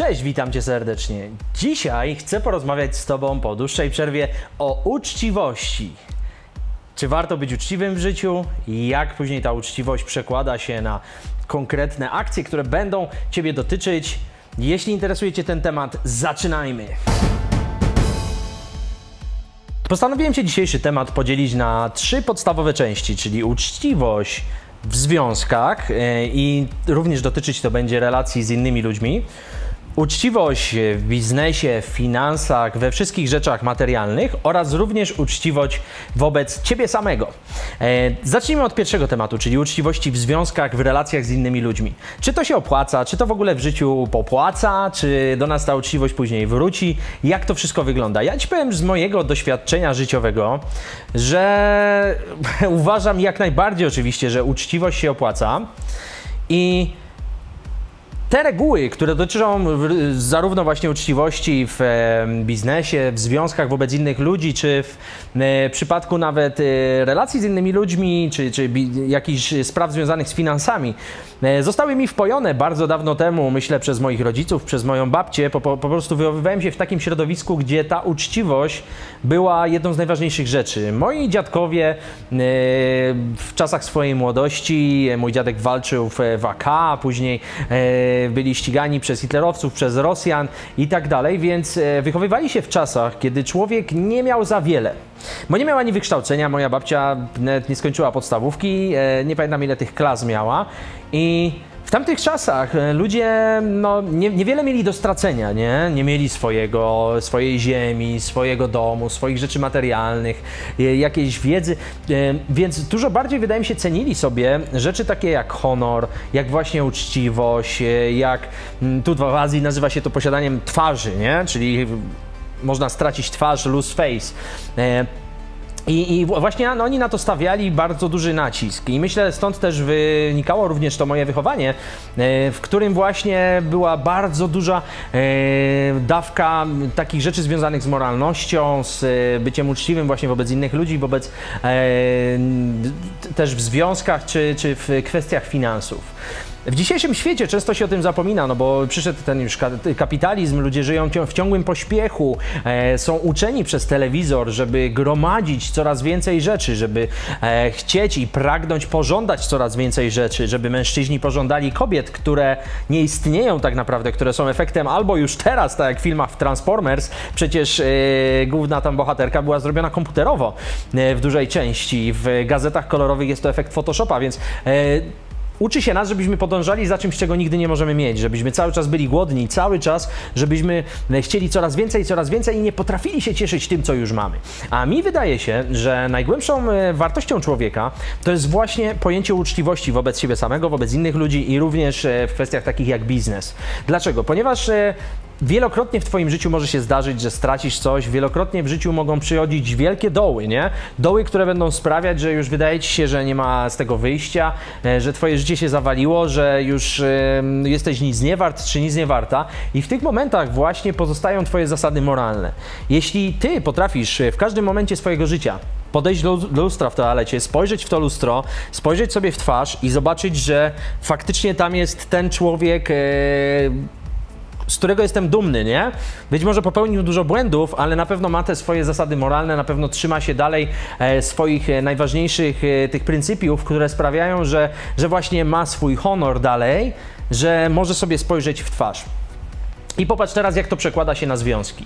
Cześć, witam Cię serdecznie. Dzisiaj chcę porozmawiać z Tobą po dłuższej przerwie o uczciwości. Czy warto być uczciwym w życiu? Jak później ta uczciwość przekłada się na konkretne akcje, które będą Ciebie dotyczyć? Jeśli interesuje Cię ten temat, zaczynajmy! Postanowiłem się dzisiejszy temat podzielić na trzy podstawowe części, czyli uczciwość w związkach e, i również dotyczyć to będzie relacji z innymi ludźmi. Uczciwość w biznesie, w finansach, we wszystkich rzeczach materialnych oraz również uczciwość wobec ciebie samego. E, zacznijmy od pierwszego tematu, czyli uczciwości w związkach, w relacjach z innymi ludźmi. Czy to się opłaca, czy to w ogóle w życiu popłaca, czy do nas ta uczciwość później wróci, jak to wszystko wygląda? Ja ci powiem z mojego doświadczenia życiowego, że uważam jak najbardziej oczywiście, że uczciwość się opłaca i te reguły, które dotyczą zarówno właśnie uczciwości w e, biznesie, w związkach wobec innych ludzi, czy w e, przypadku nawet e, relacji z innymi ludźmi, czy, czy jakichś spraw związanych z finansami, zostały mi wpojone bardzo dawno temu, myślę przez moich rodziców, przez moją babcię. Po, po, po prostu wychowywałem się w takim środowisku, gdzie ta uczciwość była jedną z najważniejszych rzeczy. Moi dziadkowie w czasach swojej młodości, mój dziadek walczył w, AK, później byli ścigani przez hitlerowców, przez Rosjan i tak dalej, więc e, wychowywali się w czasach, kiedy człowiek nie miał za wiele. Bo nie miał ani wykształcenia, moja babcia nie skończyła podstawówki, e, nie pamiętam ile tych klas miała i w tamtych czasach e, ludzie no, nie, niewiele mieli do stracenia, nie? Nie mieli swojego, swojej ziemi, swojego domu, swoich rzeczy materialnych, e, jakiejś wiedzy, e, więc dużo bardziej, wydaje mi się, cenili sobie rzeczy takie jak honor, jak właśnie uczciwość, jak mm, tu w Azji nazywa się to posiadaniem twarzy, nie? Czyli można stracić twarz, lose face. I, I właśnie oni na to stawiali bardzo duży nacisk. I myślę, stąd też wynikało również to moje wychowanie, e, w którym właśnie była bardzo duża e, dawka takich rzeczy związanych z moralnością, z e, byciem uczciwym właśnie wobec innych ludzi, wobec też w związkach czy, czy w kwestiach finansów. W dzisiejszym świecie często się o tym zapomina, no bo przyszedł ten już ka- kapitalizm, ludzie żyją w ciągłym pośpiechu, e, są uczeni przez telewizor, żeby gromadzić coraz więcej rzeczy, żeby e, chcieć i pragnąć pożądać coraz więcej rzeczy, żeby mężczyźni pożądali kobiet, które nie istnieją tak naprawdę, które są efektem albo już teraz, tak jak w filmach w Transformers, przecież e, główna tam bohaterka była zrobiona komputerowo e, w dużej części, w gazetach kolorowych jest to efekt Photoshopa, więc e, uczy się nas, żebyśmy podążali za czymś, czego nigdy nie możemy mieć, żebyśmy cały czas byli głodni, cały czas, żebyśmy chcieli coraz więcej, coraz więcej i nie potrafili się cieszyć tym, co już mamy. A mi wydaje się, że najgłębszą e, wartością człowieka to jest właśnie pojęcie uczciwości wobec siebie samego, wobec innych ludzi i również e, w kwestiach takich jak biznes. Dlaczego? Ponieważ e, Wielokrotnie w Twoim życiu może się zdarzyć, że stracisz coś, wielokrotnie w życiu mogą przychodzić wielkie doły, nie? Doły, które będą sprawiać, że już wydaje Ci się, że nie ma z tego wyjścia, e, że Twoje życie się zawaliło, że już jesteś nic nie wart, czy nic nie warta. I w tych momentach właśnie pozostają Twoje zasady moralne. Jeśli Ty potrafisz e, w każdym momencie swojego życia podejść do do lustra w toalecie, spojrzeć w to lustro, spojrzeć sobie w twarz i zobaczyć, że faktycznie tam jest ten człowiek, e, z którego jestem dumny, nie? Być może popełnił dużo błędów, ale na pewno ma te swoje zasady moralne, na pewno trzyma się dalej e, swoich e, najważniejszych e, tych pryncypiów, które sprawiają, że, że właśnie ma swój honor dalej, że może sobie spojrzeć w twarz. I popatrz teraz, jak to przekłada się na związki.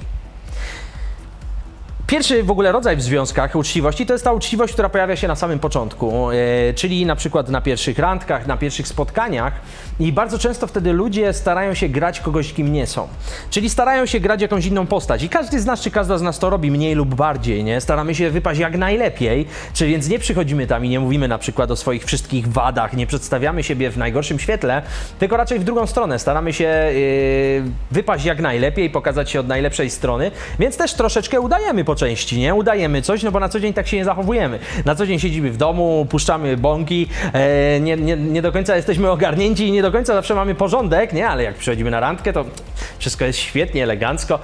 Pierwszy w ogóle rodzaj w związkach uczciwości to jest ta uczciwość, która pojawia się na samym początku, e, czyli na przykład na pierwszych randkach, na pierwszych spotkaniach i bardzo często wtedy ludzie starają się grać kogoś, kim nie są. Czyli starają się grać jakąś inną postać i każdy z nas, czy każda z nas to robi mniej lub bardziej, nie? Staramy się wypaść jak najlepiej, czy więc nie przychodzimy tam i nie mówimy na przykład o swoich wszystkich wadach, nie przedstawiamy siebie w najgorszym świetle, tylko raczej w drugą stronę. Staramy się e, wypaść jak najlepiej, pokazać się od najlepszej strony, więc też troszeczkę udajemy po części, nie? Udajemy coś, no bo na co dzień tak się nie zachowujemy. Na co dzień siedzimy w domu, puszczamy bąki, e, nie, nie, nie do końca jesteśmy ogarnięci i nie do końca zawsze mamy porządek, nie? Ale jak przychodzimy na randkę, to wszystko jest świetnie, elegancko,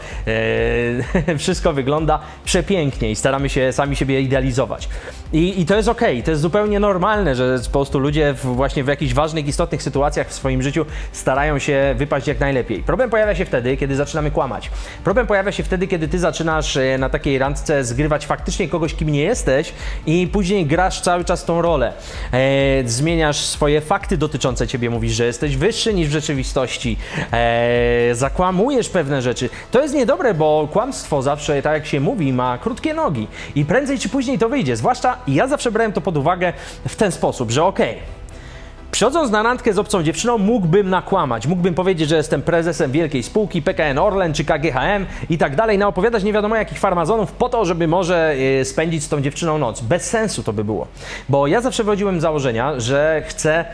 e, wszystko wygląda przepięknie i staramy się sami siebie idealizować. I, i to jest okej, to jest zupełnie normalne, że po prostu ludzie w, właśnie w jakichś ważnych, istotnych sytuacjach w swoim życiu starają się wypaść jak najlepiej. Problem pojawia się wtedy, kiedy zaczynamy kłamać. Problem pojawia się wtedy, kiedy ty zaczynasz e, na takiej randce zgrywać faktycznie kogoś, kim nie jesteś i później grasz cały czas tą rolę. E, zmieniasz swoje fakty dotyczące ciebie, mówisz, że jesteś wyższy niż w rzeczywistości, e, zakłamujesz pewne rzeczy. To jest niedobre, bo kłamstwo zawsze, tak jak się mówi, ma krótkie nogi i prędzej czy później to wyjdzie. Zwłaszcza ja zawsze brałem to pod uwagę w ten sposób, że okej, Przychodząc na randkę z obcą dziewczyną, mógłbym nakłamać. Mógłbym powiedzieć, że jestem prezesem wielkiej spółki PKN Orlen czy KGHM i tak dalej, naopowiadać nie wiadomo jakich farmazonów po to, żeby może e, spędzić z tą dziewczyną noc. Bez sensu to by było. Bo ja zawsze wychodziłem z założenia, że chcę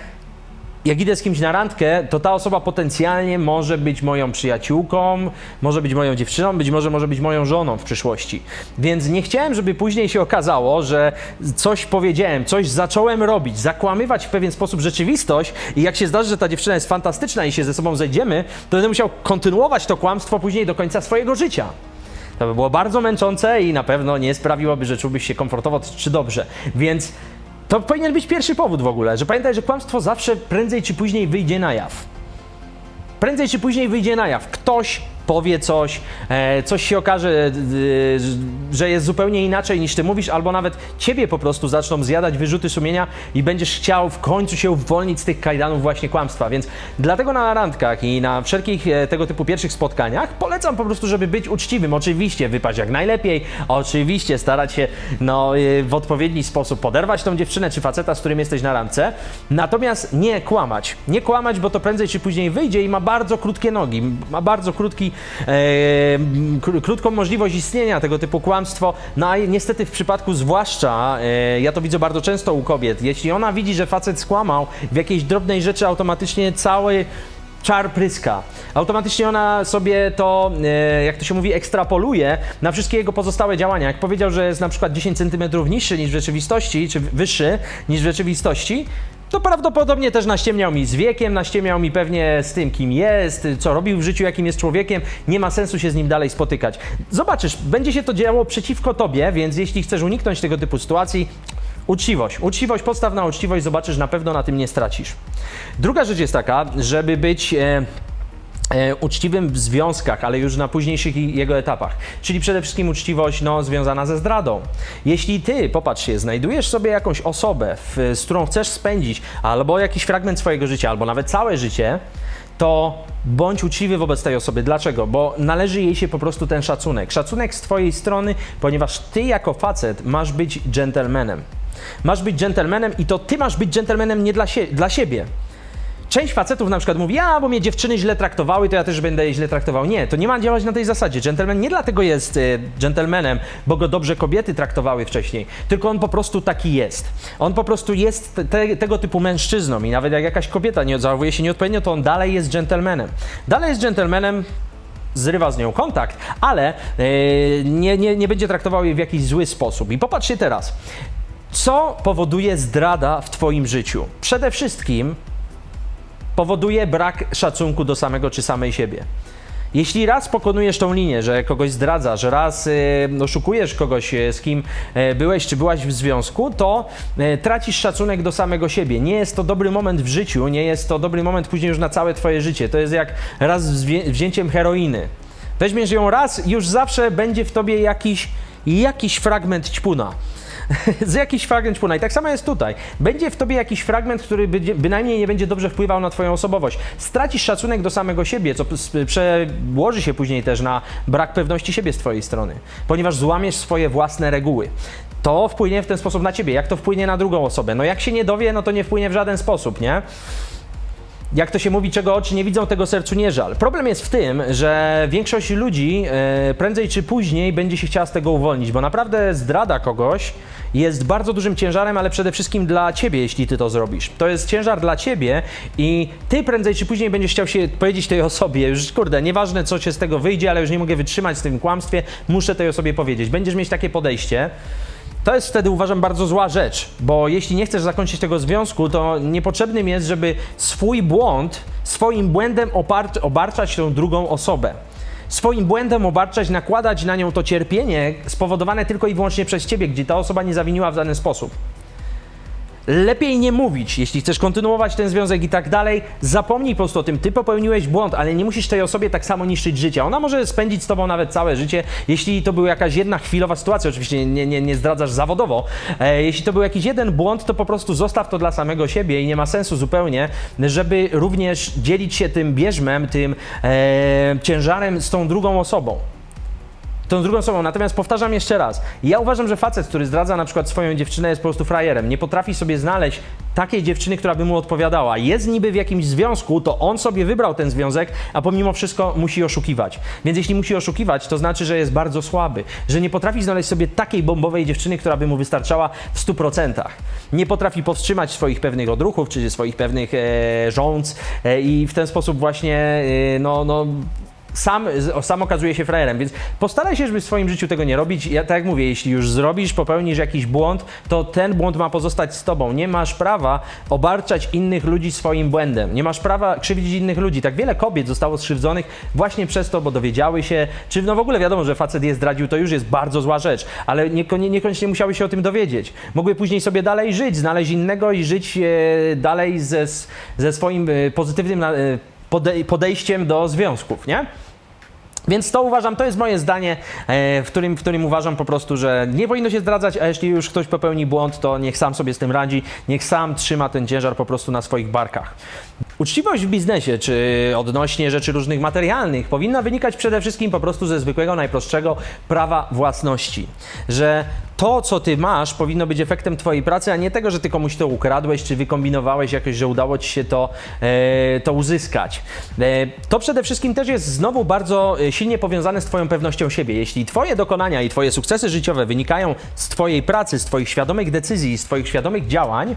jak idę z kimś na randkę, to ta osoba potencjalnie może być moją przyjaciółką, może być moją dziewczyną, być może może być moją żoną w przyszłości. Więc nie chciałem, żeby później się okazało, że coś powiedziałem, coś zacząłem robić, zakłamywać w pewien sposób rzeczywistość i jak się zdarzy, że ta dziewczyna jest fantastyczna i się ze sobą zejdziemy, to będę musiał kontynuować to kłamstwo później do końca swojego życia. To by było bardzo męczące i na pewno nie sprawiłoby, że czułbyś się komfortowo czy dobrze. Więc to powinien być pierwszy powód w ogóle, że pamiętaj, że kłamstwo zawsze prędzej czy później wyjdzie na jaw. Prędzej czy później wyjdzie na jaw. Ktoś powie coś, e, coś się okaże, e, że jest zupełnie inaczej niż ty mówisz, albo nawet ciebie po prostu zaczną zjadać wyrzuty sumienia i będziesz chciał w końcu się uwolnić z tych kajdanów właśnie kłamstwa. Więc dlatego na randkach i na wszelkich e, tego typu pierwszych spotkaniach polecam po prostu, żeby być uczciwym. Oczywiście wypaść jak najlepiej, oczywiście starać się no, w odpowiedni sposób poderwać tą dziewczynę czy faceta, z którym jesteś na randce. Natomiast nie kłamać. Nie kłamać, bo to prędzej czy później wyjdzie i ma bardzo krótkie nogi, ma bardzo krótki kró- krótką możliwość istnienia tego typu kłamstwo. No a niestety w przypadku zwłaszcza, e, ja to widzę bardzo często u kobiet, jeśli ona widzi, że facet skłamał w jakiejś drobnej rzeczy, automatycznie cały czar pryska. Automatycznie ona sobie to, e, jak to się mówi, ekstrapoluje na wszystkie jego pozostałe działania. Jak powiedział, że jest na przykład 10 cm niższy niż w rzeczywistości, czy wyższy niż w rzeczywistości, to prawdopodobnie też naściemniał mi z wiekiem, naściemniał mi pewnie z tym, kim jest, co robił w życiu, jakim jest człowiekiem. Nie ma sensu się z nim dalej spotykać. Zobaczysz, będzie się to działo przeciwko tobie, więc jeśli chcesz uniknąć tego typu sytuacji, Uczciwość. Uczciwość, podstaw na uczciwość, zobaczysz, na pewno na tym nie stracisz. Druga rzecz jest taka, żeby być. E, uczciwym w związkach, ale już na późniejszych jego etapach. Czyli przede wszystkim uczciwość no, związana ze zdradą. Jeśli ty, popatrz się, znajdujesz sobie jakąś osobę, w, z którą chcesz spędzić albo jakiś fragment swojego życia, albo nawet całe życie, to bądź uczciwy wobec tej osoby. Dlaczego? Bo należy jej się po prostu ten szacunek. Szacunek z twojej strony, ponieważ ty jako facet masz być dżentelmenem. Masz być dżentelmenem i to ty masz być dżentelmenem nie dla, sie- dla siebie. Część facetów na przykład mówi, a bo mnie dziewczyny źle traktowały, to ja też będę je źle traktował. Nie, to nie ma działać na tej zasadzie. Gentleman nie dlatego jest y, gentlemanem, bo go dobrze kobiety traktowały wcześniej, tylko on po prostu taki jest. On po prostu jest te, te, tego typu mężczyzną i nawet jak jakaś kobieta nie zachowuje się nieodpowiednio, to on dalej jest gentlemanem. Dalej jest gentlemanem, zrywa z nią kontakt, ale y, nie, nie, nie będzie traktował jej w jakiś zły sposób. I popatrzcie teraz, co powoduje zdrada w Twoim życiu? Przede wszystkim powoduje brak szacunku do samego czy samej siebie. Jeśli raz pokonujesz tą linię, że kogoś zdradzasz, raz y, oszukujesz kogoś, y, z kim y, byłeś czy byłaś w związku, to y, tracisz szacunek do samego siebie. Nie jest to dobry moment w życiu, nie jest to dobry moment później już na całe twoje życie. To jest jak raz z wzię- wzięciem heroiny. Weźmiesz ją raz, już zawsze będzie w tobie jakiś, jakiś fragment ćpuna. z jakiś fragment ćpuna. I tak samo jest tutaj. Będzie w tobie jakiś fragment, który będzie, bynajmniej nie będzie dobrze wpływał na twoją osobowość. Stracisz szacunek do samego siebie, co przełoży się później też na brak pewności siebie z twojej strony, ponieważ złamiesz swoje własne reguły. To wpłynie w ten sposób na ciebie. Jak to wpłynie na drugą osobę? No jak się nie dowie, no to nie wpłynie w żaden sposób, nie? Jak to się mówi, czego oczy nie widzą, tego sercu nie żal. Problem jest w tym, że większość ludzi e, prędzej czy później będzie się chciała z tego uwolnić, bo naprawdę zdrada kogoś jest bardzo dużym ciężarem, ale przede wszystkim dla ciebie, jeśli ty to zrobisz. To jest ciężar dla ciebie i ty prędzej czy później będziesz chciał się powiedzieć tej osobie, już kurde, nieważne co się z tego wyjdzie, ale już nie mogę wytrzymać z tym kłamstwie, muszę tej osobie powiedzieć. Będziesz mieć takie podejście. To jest wtedy uważam bardzo zła rzecz, bo jeśli nie chcesz zakończyć tego związku, to niepotrzebnym jest, żeby swój błąd, swoim błędem opar- obarczać tą drugą osobę. Swoim błędem obarczać, nakładać na nią to cierpienie spowodowane tylko i wyłącznie przez ciebie, gdzie ta osoba nie zawiniła w dany sposób. Lepiej nie mówić, jeśli chcesz kontynuować ten związek i tak dalej. Zapomnij po prostu o tym, ty popełniłeś błąd, ale nie musisz tej osobie tak samo niszczyć życia. Ona może spędzić z tobą nawet całe życie, jeśli to była jakaś jedna chwilowa sytuacja, oczywiście nie, nie, nie zdradzasz zawodowo. E, jeśli to był jakiś jeden błąd, to po prostu zostaw to dla samego siebie i nie ma sensu zupełnie, żeby również dzielić się tym bierzmem, tym e, ciężarem z tą drugą osobą tą drugą osobą. Natomiast powtarzam jeszcze raz, ja uważam, że facet, który zdradza na przykład swoją dziewczynę jest po prostu frajerem. Nie potrafi sobie znaleźć takiej dziewczyny, która by mu odpowiadała. Jest niby w jakimś związku, to on sobie wybrał ten związek, a pomimo wszystko musi oszukiwać. Więc jeśli musi oszukiwać, to znaczy, że jest bardzo słaby, że nie potrafi znaleźć sobie takiej bombowej dziewczyny, która by mu wystarczała w 100%. Nie potrafi powstrzymać swoich pewnych odruchów, czy swoich pewnych e, rządz e, i w ten sposób właśnie, e, no, no sam, sam okazuje się frajerem, więc postaraj się, żeby w swoim życiu tego nie robić. Ja tak jak mówię, jeśli już zrobisz, popełnisz jakiś błąd, to ten błąd ma pozostać z tobą. Nie masz prawa obarczać innych ludzi swoim błędem. Nie masz prawa krzywdzić innych ludzi. Tak wiele kobiet zostało skrzywdzonych właśnie przez to, bo dowiedziały się, czy no w ogóle wiadomo, że facet je zdradził, to już jest bardzo zła rzecz, ale niekon- niekoniecznie musiały się o tym dowiedzieć. Mogły później sobie dalej żyć, znaleźć innego i żyć e, dalej ze, ze swoim e, pozytywnym e, pode- podejściem do związków, nie? Więc to uważam, to jest moje zdanie, e, w którym, w którym uważam po prostu, że nie powinno się zdradzać, a jeśli już ktoś popełni błąd, to niech sam sobie z tym radzi, niech sam trzyma ten ciężar po prostu na swoich barkach. Uczciwość w biznesie, czy odnośnie rzeczy różnych materialnych, powinna wynikać przede wszystkim po prostu ze zwykłego, najprostszego prawa własności. Że to, co ty masz, powinno być efektem twojej pracy, a nie tego, że ty komuś to ukradłeś, czy wykombinowałeś jakoś, że udało ci się to, e, to uzyskać. E, to przede wszystkim też jest znowu bardzo e, silnie powiązane z twoją pewnością siebie. Jeśli twoje dokonania i twoje sukcesy życiowe wynikają z twojej pracy, z twoich świadomych decyzji, z twoich świadomych działań,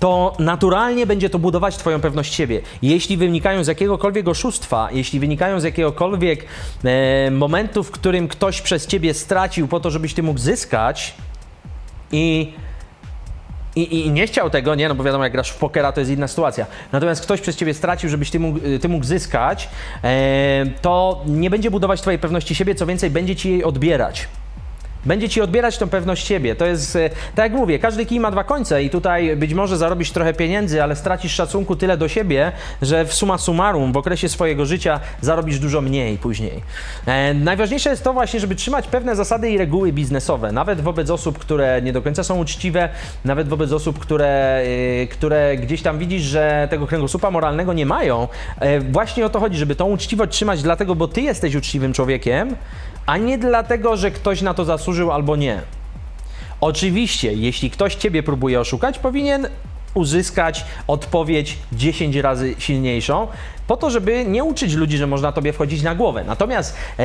to naturalnie będzie to budować Twoją pewność siebie. Jeśli wynikają z jakiegokolwiek oszustwa, jeśli wynikają z jakiegokolwiek e, momentu, w którym ktoś przez Ciebie stracił po to, żebyś Ty mógł zyskać i i, I nie chciał tego, nie, no bo wiadomo, jak grasz w pokera, to jest inna sytuacja. Natomiast ktoś przez ciebie stracił, żebyś ty mógł, ty mógł zyskać, e, to nie będzie budować twojej pewności siebie, co więcej, będzie ci jej odbierać. Będzie ci odbierać tą pewność siebie. To jest, e, tak jak mówię, każdy kij ma dwa końce i tutaj być może zarobisz trochę pieniędzy, ale stracisz szacunku tyle do siebie, że w summa summarum w okresie swojego życia zarobisz dużo mniej później. E, najważniejsze jest to właśnie, żeby trzymać pewne zasady i reguły biznesowe, nawet wobec osób, które nie do końca są uczciwe, nawet wobec osób, które, e, które gdzieś tam widzisz, że tego kręgosłupa moralnego nie mają. E, właśnie o to chodzi, żeby tą uczciwość trzymać dlatego, bo ty jesteś uczciwym człowiekiem, a nie dlatego, że ktoś na to zasłużył albo nie. Oczywiście, jeśli ktoś ciebie próbuje oszukać, powinien uzyskać odpowiedź 10 razy silniejszą, po to, żeby nie uczyć ludzi, że można tobie wchodzić na głowę. Natomiast e,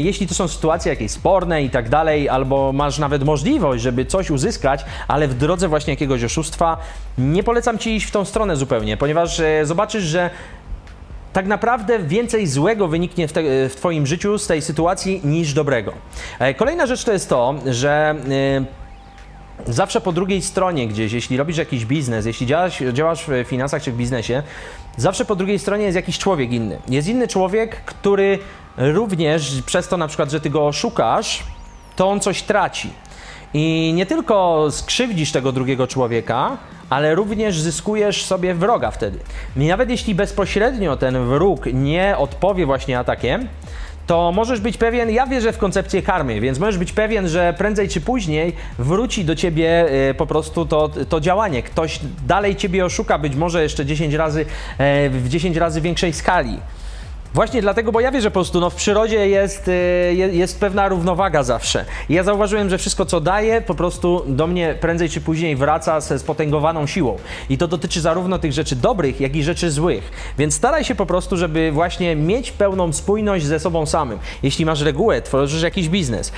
jeśli to są sytuacje jakieś sporne i tak dalej, albo masz nawet możliwość, żeby coś uzyskać, ale w drodze właśnie jakiegoś oszustwa, nie polecam ci iść w tą stronę zupełnie, ponieważ e, zobaczysz, że tak naprawdę więcej złego wyniknie w, te, w Twoim życiu z tej sytuacji niż dobrego. E, Kolejna rzecz to jest to, że e, zawsze po drugiej stronie gdzieś, jeśli robisz jakiś biznes, jeśli działasz, działasz w finansach czy w biznesie, zawsze po drugiej stronie jest jakiś człowiek inny. Jest inny człowiek, który również przez to na przykład, że Ty go oszukasz, to on coś traci. I nie tylko skrzywdzisz tego drugiego człowieka, ale również zyskujesz sobie wroga wtedy. I nawet jeśli bezpośrednio ten wróg nie odpowie właśnie atakiem, to możesz być pewien, ja wierzę w koncepcję karmy, więc możesz być pewien, że prędzej czy później wróci do ciebie e, po prostu to, to działanie. Ktoś dalej ciebie oszuka, być może jeszcze 10 razy, e, w 10 razy większej skali. Właśnie dlatego, bo ja wierzę po prostu, no w przyrodzie jest, y, je- jest pewna równowaga zawsze. I ja zauważyłem, że wszystko co daje, po prostu do mnie prędzej czy później wraca ze spotęgowaną siłą. I to dotyczy zarówno tych rzeczy dobrych, jak i rzeczy złych. Więc staraj się po prostu, żeby właśnie mieć pełną spójność ze sobą samym. Jeśli masz regułę, tworzysz jakiś biznes,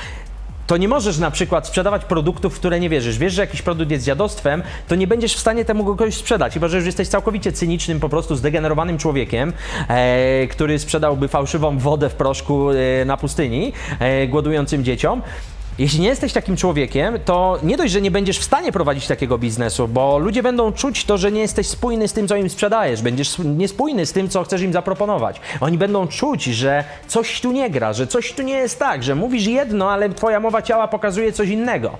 to nie możesz na przykład sprzedawać produktów, w które nie wierzysz. Wiesz, że jakiś produkt jest dziadostwem, to nie będziesz w stanie temu kogoś sprzedać. Chyba, że już jesteś całkowicie cynicznym, po prostu zdegenerowanym człowiekiem, e, który sprzedałby fałszywą wodę w proszku e, na pustyni e, głodującym dzieciom. Jeśli nie jesteś takim człowiekiem, to nie dość, że nie będziesz w stanie prowadzić takiego biznesu, bo ludzie będą czuć to, że nie jesteś spójny z tym, co im sprzedajesz, będziesz niespójny z tym, co chcesz im zaproponować. Oni będą czuć, że coś tu nie gra, że coś tu nie jest tak, że mówisz jedno, ale twoja mowa ciała pokazuje coś innego.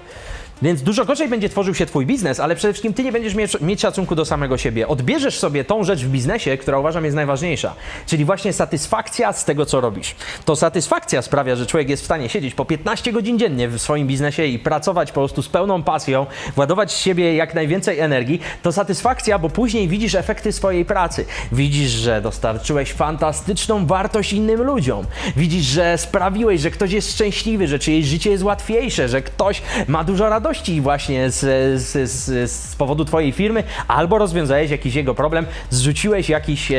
Więc dużo gorzej będzie tworzył się twój biznes, ale przede wszystkim ty nie będziesz mieć, mieć szacunku do samego siebie. Odbierzesz sobie tą rzecz w biznesie, która uważam jest najważniejsza, czyli właśnie satysfakcja z tego, co robisz. To satysfakcja sprawia, że człowiek jest w stanie siedzieć po 15 godzin dziennie w swoim biznesie i pracować po prostu z pełną pasją, władować z siebie jak najwięcej energii. To satysfakcja, bo później widzisz efekty swojej pracy. Widzisz, że dostarczyłeś fantastyczną wartość innym ludziom. Widzisz, że sprawiłeś, że ktoś jest szczęśliwy, że czyjeś życie jest łatwiejsze, że ktoś ma dużo radości właśnie z, z, z, z powodu twojej firmy, albo rozwiązałeś jakiś jego problem, zrzuciłeś jakiś, e,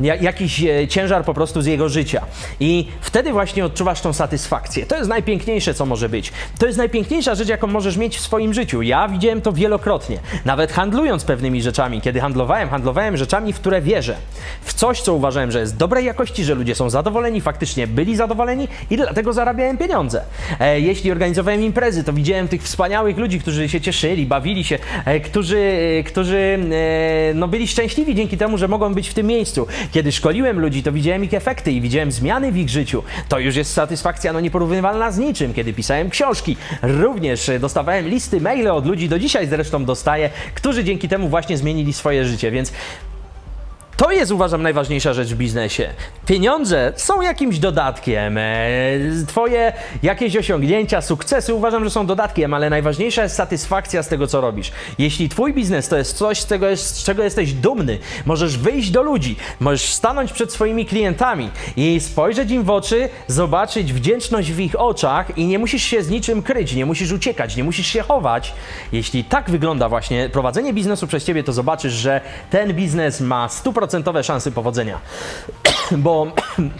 ja- jakiś e, ciężar po prostu z jego życia. I wtedy właśnie odczuwasz tą satysfakcję. To jest najpiękniejsze, co może być. To jest najpiękniejsza rzecz, jaką możesz mieć w swoim życiu. Ja widziałem to wielokrotnie. Nawet handlując pewnymi rzeczami. Kiedy handlowałem, handlowałem rzeczami, w które wierzę. W coś, co uważałem, że jest dobrej jakości, że ludzie są zadowoleni, faktycznie byli zadowoleni i dlatego zarabiałem pieniądze. E, jeśli organizowałem imprezy, to widziałem tych wspaniałych ludzi, którzy się cieszyli, bawili się, e, którzy, e, którzy e, no, byli szczęśliwi dzięki temu, że mogą być w tym miejscu. Kiedy szkoliłem ludzi, to widziałem ich efekty i widziałem zmiany w ich życiu. To już jest satysfakcja no, nieporównywalna z niczym. Kiedy pisałem książki, również dostawałem listy, maile od ludzi, do dzisiaj zresztą dostaję, którzy dzięki temu właśnie zmienili swoje życie, więc to jest, uważam, najważniejsza rzecz w biznesie. Pieniądze są jakimś dodatkiem. e, Twoje jakieś osiągnięcia, sukcesy uważam, że są dodatkiem, ale najważniejsza jest satysfakcja z tego, co robisz. Jeśli Twój biznes to jest coś, z, tego jest, z czego jesteś dumny, możesz wyjść do ludzi, możesz stanąć przed swoimi klientami i spojrzeć im w oczy, zobaczyć wdzięczność w ich oczach i nie musisz się z niczym kryć, nie musisz uciekać, nie musisz się chować. Jeśli tak wygląda właśnie prowadzenie biznesu przez Ciebie, to zobaczysz, że ten biznes ma stuprocentowe szanse powodzenia. Bo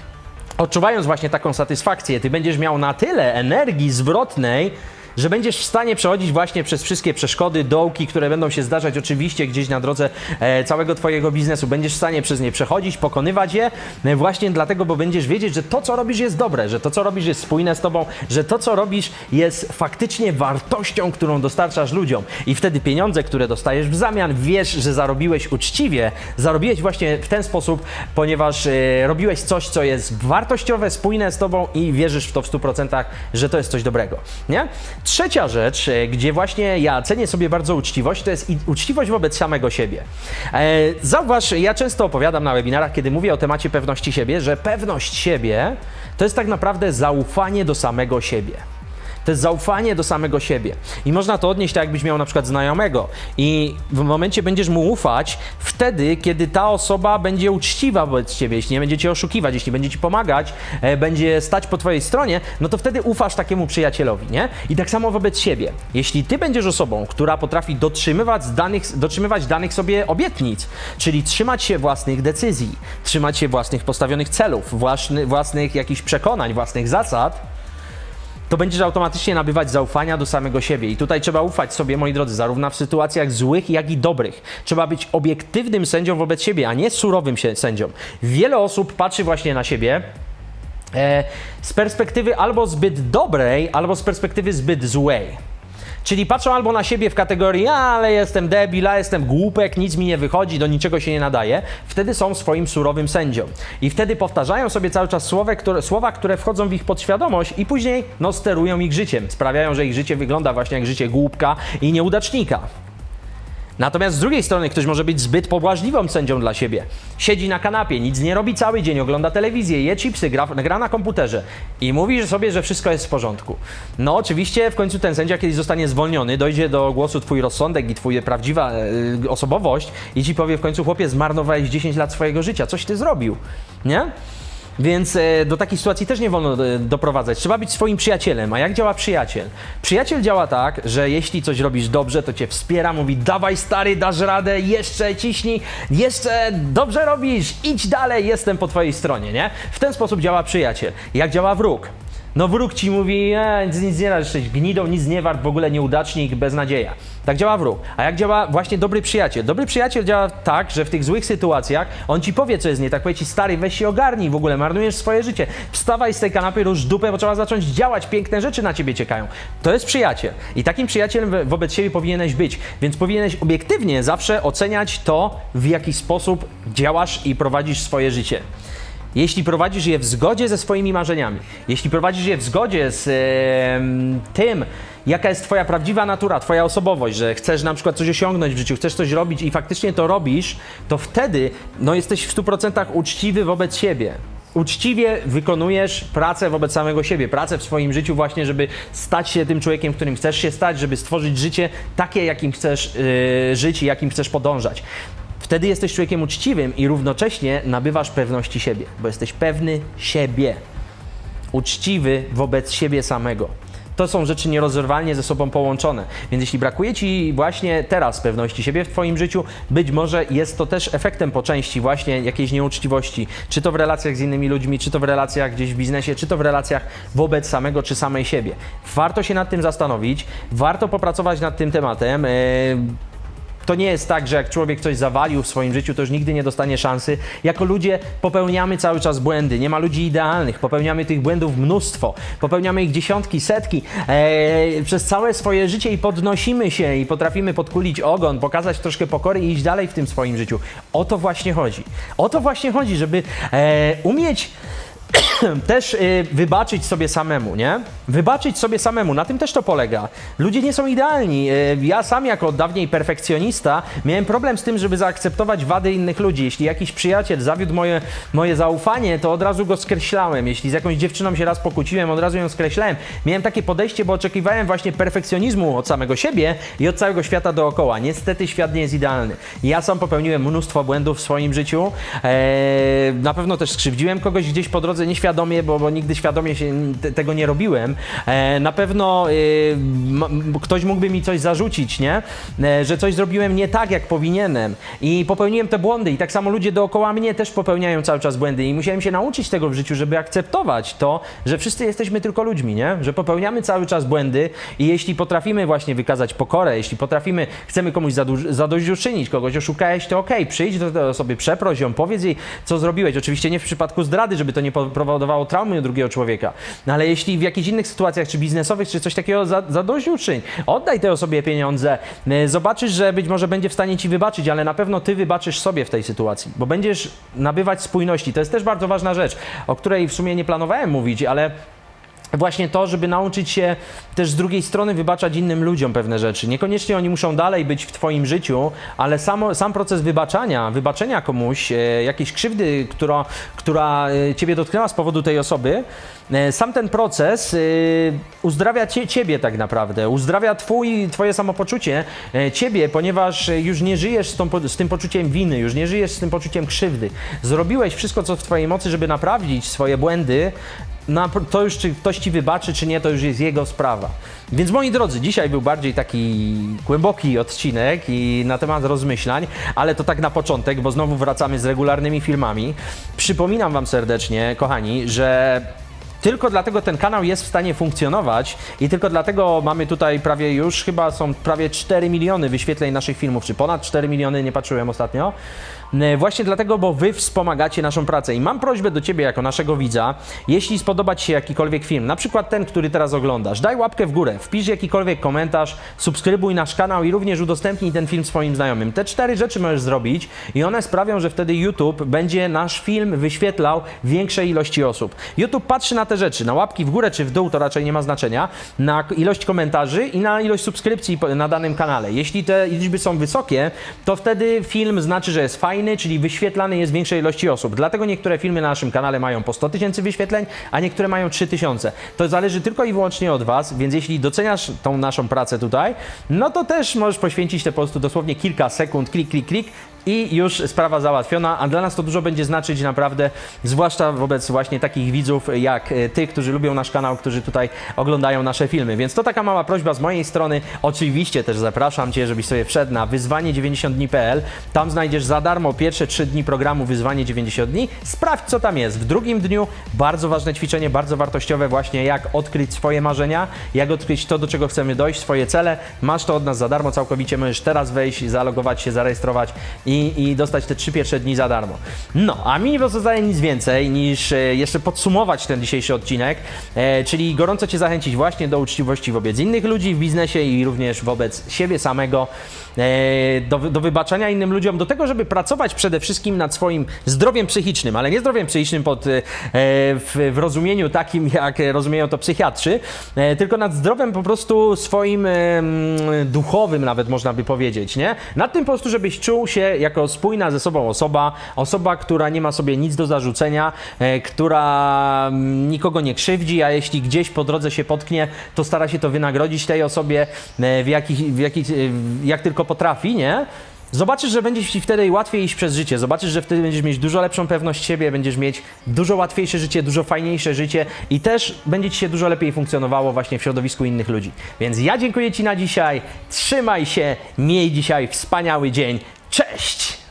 odczuwając właśnie taką satysfakcję, ty będziesz miał na tyle energii zwrotnej, że będziesz w stanie przechodzić właśnie przez wszystkie przeszkody, dołki, które będą się zdarzać oczywiście gdzieś na drodze e, całego Twojego biznesu. Będziesz w stanie przez nie przechodzić, pokonywać je e, właśnie dlatego, bo będziesz wiedzieć, że to, co robisz jest dobre, że to, co robisz jest spójne z Tobą, że to, co robisz jest faktycznie wartością, którą dostarczasz ludziom. I wtedy pieniądze, które dostajesz w zamian, wiesz, że zarobiłeś uczciwie, zarobiłeś właśnie w ten sposób, ponieważ e, robiłeś coś, co jest wartościowe, spójne z Tobą i wierzysz w to w 100%, że to jest coś dobrego, nie? Trzecia rzecz, e, gdzie właśnie ja cenię sobie bardzo uczciwość, to jest uczciwość wobec samego siebie. E, Zauważ, ja często opowiadam na webinarach, kiedy mówię o temacie pewności siebie, że pewność siebie to jest tak naprawdę zaufanie do samego siebie. To jest zaufanie do samego siebie. I można to odnieść tak, jakbyś miał na przykład znajomego. I w momencie będziesz mu ufać wtedy, kiedy ta osoba będzie uczciwa wobec ciebie, jeśli nie będzie cię oszukiwać, jeśli będzie ci pomagać, e, będzie stać po twojej stronie, no to wtedy ufasz takiemu przyjacielowi, nie? I tak samo wobec siebie. Jeśli ty będziesz osobą, która potrafi dotrzymywać danych, dotrzymywać danych sobie obietnic, czyli trzymać się własnych decyzji, trzymać się własnych postawionych celów, własny, własnych jakichś przekonań, własnych zasad, to będziesz automatycznie nabywać zaufania do samego siebie. I tutaj trzeba ufać sobie, moi drodzy, zarówno w sytuacjach złych, jak i dobrych. Trzeba być obiektywnym sędzią wobec siebie, a nie surowym sędzią. Wiele osób patrzy właśnie na siebie. E, z perspektywy albo zbyt dobrej, albo z perspektywy zbyt złej. Czyli patrzą albo na siebie w kategorii, ale jestem debil, a jestem głupek, nic mi nie wychodzi, do niczego się nie nadaje. Wtedy są swoim surowym sędzią. I wtedy powtarzają sobie cały czas słowa, które, słowa, które wchodzą w ich podświadomość i później no, sterują ich życiem. Sprawiają, że ich życie wygląda właśnie jak życie głupka i nieudacznika. Natomiast z drugiej strony ktoś może być zbyt pobłażliwą sędzią dla siebie. Siedzi na kanapie, nic nie robi cały dzień, ogląda telewizję, je chipsy, gra, gra na komputerze i mówi sobie, że wszystko jest w porządku. No oczywiście w końcu ten sędzia kiedyś zostanie zwolniony, dojdzie do głosu twój rozsądek i twoja prawdziwa e, osobowość i ci powie w końcu chłopie zmarnowałeś 10 lat swojego życia, coś ty zrobił, nie? Więc e, do takiej sytuacji też nie wolno e, doprowadzać. Trzeba być swoim przyjacielem. A jak działa przyjaciel? Przyjaciel działa tak, że jeśli coś robisz dobrze, to cię wspiera, mówi dawaj stary, dasz radę, jeszcze ciśnij, jeszcze dobrze robisz, idź dalej, jestem po twojej stronie, nie? W ten sposób działa przyjaciel. Jak działa wróg? No wróg ci mówi, e, nic, nie da, jesteś gnidą, nic nie wart, w ogóle nieudacznik, beznadzieja. Tak działa wróg. A jak działa właśnie dobry przyjaciel? Dobry przyjaciel działa tak, że w tych złych sytuacjach on ci powie, co jest nie tak, powie ci, stary, weź się ogarnij, w ogóle marnujesz swoje życie. Wstawaj z tej kanapy, rusz dupę, bo trzeba zacząć działać, piękne rzeczy na ciebie czekają. To jest przyjaciel. I takim przyjacielem wo- wobec siebie powinieneś być. Więc powinieneś obiektywnie zawsze oceniać to, w jaki sposób działasz i prowadzisz swoje życie. Jeśli prowadzisz je w zgodzie ze swoimi marzeniami, jeśli prowadzisz je w zgodzie z tym, jaka jest Twoja prawdziwa natura, Twoja osobowość, że chcesz na przykład coś osiągnąć w życiu, chcesz coś robić i faktycznie to robisz, to wtedy no, jesteś w 100% uczciwy wobec siebie. Uczciwie wykonujesz pracę wobec samego siebie, pracę w swoim życiu właśnie, żeby stać się tym człowiekiem, którym chcesz się stać, żeby stworzyć życie takie, jakim chcesz yy, żyć i jakim chcesz podążać. Wtedy jesteś człowiekiem uczciwym i równocześnie nabywasz pewności siebie, bo jesteś pewny siebie. Uczciwy wobec siebie samego. To są rzeczy nierozerwalnie ze sobą połączone. Więc jeśli brakuje ci właśnie teraz pewności siebie w twoim życiu, być może jest to też efektem po części właśnie jakiejś nieuczciwości, czy to w relacjach z innymi ludźmi, czy to w relacjach gdzieś w biznesie, czy to w relacjach wobec samego czy samej siebie. Warto się nad tym zastanowić, warto popracować nad tym tematem. Yy, to nie jest tak, że jak człowiek coś zawalił w swoim życiu, to już nigdy nie dostanie szansy. Jako ludzie popełniamy cały czas błędy. Nie ma ludzi idealnych. Popełniamy tych błędów mnóstwo. Popełniamy ich dziesiątki, setki eee, przez całe swoje życie i podnosimy się i potrafimy podkulić ogon, pokazać troszkę pokory i iść dalej w tym swoim życiu. O to właśnie chodzi. O to właśnie chodzi, żeby e, umieć też y, wybaczyć sobie samemu, nie? Wybaczyć sobie samemu, na tym też to polega. Ludzie nie są idealni. Y, ja sam jako dawniej perfekcjonista miałem problem z tym, żeby zaakceptować wady innych ludzi. Jeśli jakiś przyjaciel zawiódł moje, moje zaufanie, to od razu go skreślałem. Jeśli z jakąś dziewczyną się raz pokłóciłem, od razu ją skreślałem. Miałem takie podejście, bo oczekiwałem właśnie perfekcjonizmu od samego siebie i od całego świata dookoła. Niestety świat nie jest idealny. Ja sam popełniłem mnóstwo błędów w swoim życiu. Eee, na pewno też skrzywdziłem kogoś gdzieś po drodze nieświadomie, bo, bo nigdy świadomie się te, tego nie robiłem. E, na pewno m- ktoś mógłby mi coś zarzucić, nie? E, że coś zrobiłem nie tak, jak powinienem i popełniłem te błędy i tak samo ludzie dookoła mnie też popełniają cały czas błędy i musiałem się nauczyć tego w życiu, żeby akceptować to, że wszyscy jesteśmy tylko ludźmi, nie? Że popełniamy cały czas błędy i jeśli potrafimy właśnie wykazać pokorę, jeśli potrafimy, chcemy komuś zadośćuczynić, kogoś oszukałeś, to okej, przyjdź do tej osoby, przeproś ją, powiedz jej, co zrobiłeś. Oczywiście nie w przypadku zdrady, żeby to nie powodowało traumy drugiego człowieka, no ale jeśli w jakichś innych sytuacjach, czy biznesowych, czy coś takiego, za, zadośćuczyń, oddaj tej osobie pieniądze, y, zobaczysz, że być może będzie w stanie ci wybaczyć, ale na pewno ty wybaczysz sobie w tej sytuacji, bo będziesz nabywać spójności. To jest też bardzo ważna rzecz, o której w sumie nie planowałem mówić, ale właśnie to, żeby nauczyć się też z drugiej strony wybaczać innym ludziom pewne rzeczy. Niekoniecznie oni muszą dalej być w Twoim życiu, ale samo, sam proces wybaczania, wybaczenia komuś e, jakiejś krzywdy, która, która e, Ciebie dotknęła z powodu tej osoby, e, sam ten proces e, uzdrawia cie, Ciebie tak naprawdę, uzdrawia twój, Twoje samopoczucie, e, Ciebie, ponieważ już nie żyjesz z, tą, z tym poczuciem winy, już nie żyjesz z tym poczuciem krzywdy. Zrobiłeś wszystko, co w Twojej mocy, żeby naprawić swoje błędy, to już czy ktoś ci wybaczy, czy nie, to już jest jego sprawa. Więc moi drodzy, dzisiaj był bardziej taki głęboki odcinek i na temat rozmyślań, ale to tak na początek, bo znowu wracamy z regularnymi filmami. Przypominam Wam serdecznie, kochani, że tylko dlatego ten kanał jest w stanie funkcjonować i tylko dlatego mamy tutaj prawie już, chyba są prawie 4 miliony wyświetleń naszych filmów, czy ponad 4 miliony, nie patrzyłem ostatnio. E, Właśnie dlatego, bo Wy wspomagacie naszą pracę i mam prośbę do Ciebie jako naszego widza, jeśli spodoba Ci się jakikolwiek film, na przykład ten, który teraz oglądasz, daj łapkę w górę, wpisz jakikolwiek komentarz, subskrybuj nasz kanał i również udostępnij ten film swoim znajomym. Te cztery rzeczy możesz zrobić i one sprawią, że wtedy YouTube będzie nasz film wyświetlał większej ilości osób. YouTube patrzy na te rzeczy, na łapki w górę czy w dół, to raczej nie ma znaczenia, na ilość komentarzy i na ilość subskrypcji na danym kanale. Jeśli te liczby są wysokie, to wtedy film znaczy, że jest fajny, czyli wyświetlany jest większej ilości osób. Dlatego niektóre filmy na naszym kanale mają po 100 tysięcy wyświetleń, a niektóre mają 3 tysiące. To zależy tylko i wyłącznie od Was, więc jeśli doceniasz tą naszą pracę tutaj, no to też możesz poświęcić te po prostu dosłownie kilka sekund, klik, klik, klik, i już sprawa załatwiona, a dla nas to dużo będzie znaczyć naprawdę, zwłaszcza wobec właśnie takich widzów jak e, ty, którzy lubią nasz kanał, którzy tutaj oglądają nasze filmy. Więc to taka mała prośba z mojej strony. Oczywiście też zapraszam cię, żebyś sobie wszedł na wyzwanie90dni.pl. Tam znajdziesz za darmo pierwsze 3 dni programu Wyzwanie 90 dni. Sprawdź co tam jest. W drugim dniu bardzo ważne ćwiczenie, bardzo wartościowe właśnie jak odkryć swoje marzenia, jak odkryć to, do czego chcemy dojść, swoje cele. Masz to od nas za darmo całkowicie. Możesz teraz wejść, zalogować się, zarejestrować i, i dostać te trzy pierwsze dni za darmo. No, a mi nie pozostaje nic więcej niż e, jeszcze podsumować ten dzisiejszy odcinek, e, czyli gorąco Cię zachęcić właśnie do uczciwości wobec innych ludzi w biznesie i również wobec siebie samego, e, do, do wybaczania innym ludziom, do tego, żeby pracować przede wszystkim nad swoim zdrowiem psychicznym, ale nie zdrowiem psychicznym pod, w, w rozumieniu takim, jak rozumieją to psychiatrzy, tylko nad zdrowiem po prostu swoim duchowym nawet można by powiedzieć, nie? Nad tym po prostu, żebyś czuł się jako spójna ze sobą osoba, osoba, która nie ma sobie nic do zarzucenia, e, która mm, nikogo nie krzywdzi, a jeśli gdzieś po drodze się potknie, to stara się to wynagrodzić tej osobie e, w jakich, w e, jak tylko potrafi, nie? Zobaczysz, że będzie ci wtedy łatwiej iść przez życie. Zobaczysz, że wtedy będziesz mieć dużo lepszą pewność siebie, będziesz mieć dużo łatwiejsze życie, dużo fajniejsze życie i też będzie ci się dużo lepiej funkcjonowało właśnie w środowisku innych ludzi. Więc ja dziękuję Ci na dzisiaj. Trzymaj się, miej dzisiaj wspaniały dzień. Cześć!